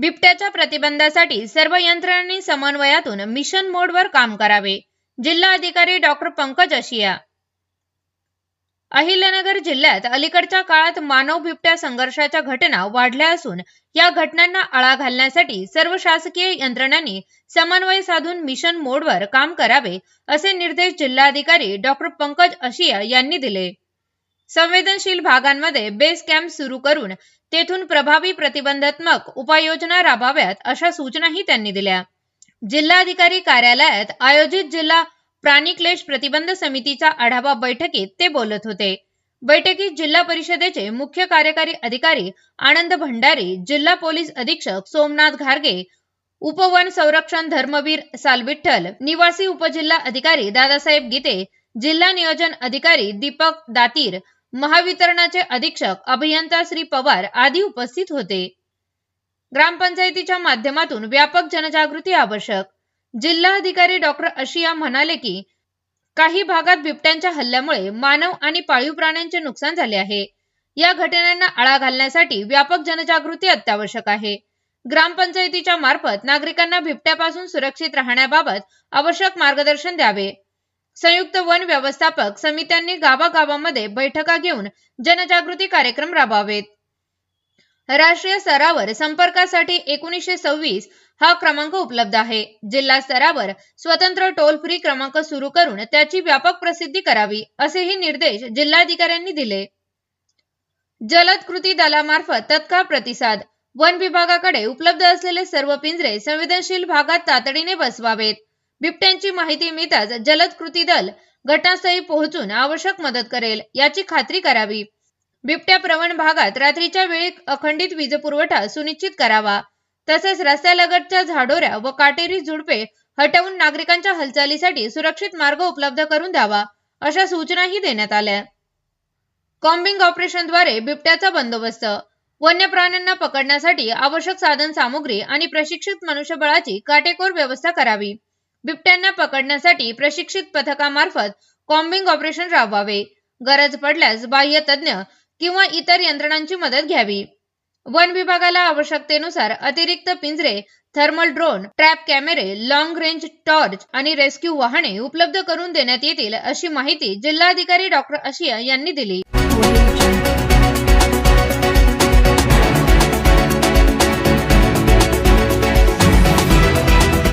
बिबट्याच्या प्रतिबंधासाठी सर्व यंत्रणांनी समन्वयातून मिशन मोडवर काम करावे. जिल्हा अधिकारी डॉक्टर पंकज अशिया. अहिल्यानगर जिल्ह्यात अलीकडच्या काळात मानव बिबट्या संघर्षाच्या घटना वाढल्या असून या घटनांना आळा घालण्यासाठी सर्व शासकीय यंत्रणांनी समन्वय साधून मिशन मोडवर काम करावे असे निर्देश जिल्हाधिकारी डॉक्टर पंकज अशिया यांनी दिले. संवेदनशील भागांमध्ये बेस कॅम्प सुरू करून तेथून प्रभावी प्रतिबंधात्मक उपाययोजना राबवाव्यात अशा सूचनाही त्यांनी दिल्या. जिल्हाधिकारी कार्यालयात आयोजित जिल्हा प्राणीक्लेश प्रतिबंध समितीच्या आढावा बैठकीत ते बोलत होते. बैठकीत जिल्हा परिषदेचे मुख्य कार्यकारी अधिकारी आनंद भंडारी जिल्हा पोलीस अधीक्षक सोमनाथ घारगे उपवन संरक्षण धर्मवीर सालविठ्ठल निवासी उपजिल्हा अधिकारी दादासाहेब गीते जिल्हा नियोजन अधिकारी दीपक दातीर महावितरणाचे अधीक्षक अभियंता श्री पवार आदी उपस्थित होते. ग्रामपंचायतीच्या माध्यमातून व्यापक जनजागृती आवश्यक. जिल्हाधिकारी डॉक्टर अशिया म्हणाले की काही भागात बिबट्यांच्या हल्ल्यामुळे मानव आणि पाळीव प्राण्यांचे नुकसान झाले आहे. या घटनांना आळा घालण्यासाठी व्यापक जनजागृती अत्यावश्यक आहे. ग्रामपंचायतीच्या मार्फत नागरिकांना बिबट्यापासून सुरक्षित राहण्याबाबत आवश्यक मार्गदर्शन द्यावे. संयुक्त वन व्यवस्थापक समित्यांनी गावागावामध्ये बैठका घेऊन जनजागृती कार्यक्रम राबवावेत. राष्ट्रीय स्तरावर संपर्कासाठी एकोणीसशे सव्वीस हा क्रमांक उपलब्ध आहे. जिल्हा स्तरावर स्वतंत्र टोल फ्री क्रमांक सुरू करून त्याची व्यापक प्रसिद्धी करावी असेही निर्देश जिल्हाधिकाऱ्यांनी दिले. जलद कृती दलामार्फत तत्काळ प्रतिसाद वन विभागाकडे उपलब्ध असलेले सर्व पिंजरे संवेदनशील भागात तातडीने बसवावेत. बिबट्यांची माहिती मिळताच जलद कृती दल घटनास्थळी पोहोचून आवश्यक मदत करेल याची खात्री करावी. बिबट्या प्रवण भागात रात्रीच्या वेळी अखंडित वीज पुरवठा सुनिश्चित करावा. तसेच रस्त्यालगतच्या झाडोऱ्या व काटेरी झुडपे हटवून नागरिकांच्या हालचालीसाठी सुरक्षित मार्ग उपलब्ध करून द्यावा अशा सूचनाही देण्यात आल्या. कॉम्बिंग ऑपरेशनद्वारे बिबट्याचा बंदोबस्त वन्य प्राण्यांना पकडण्यासाठी आवश्यक साधन सामुग्री आणि प्रशिक्षित मनुष्यबळाची काटेकोर व्यवस्था करावी. बिबट्यांना पकडण्यासाठी प्रशिक्षित पथकामार्फत कॉम्बिंग ऑपरेशन राबवावे. गरज पडल्यास बाह्य तज्ज्ञ किंवा इतर यंत्रणांची मदत घ्यावी. वन विभागाला आवश्यकतेनुसार अतिरिक्त पिंजरे थर्मल ड्रोन ट्रॅप कॅमेरे लॉंग रेंज टॉर्च आणि रेस्क्यू वाहने उपलब्ध करून देण्यात येतील अशी माहिती जिल्हाधिकारी डॉक्टर अशिया यांनी दिली.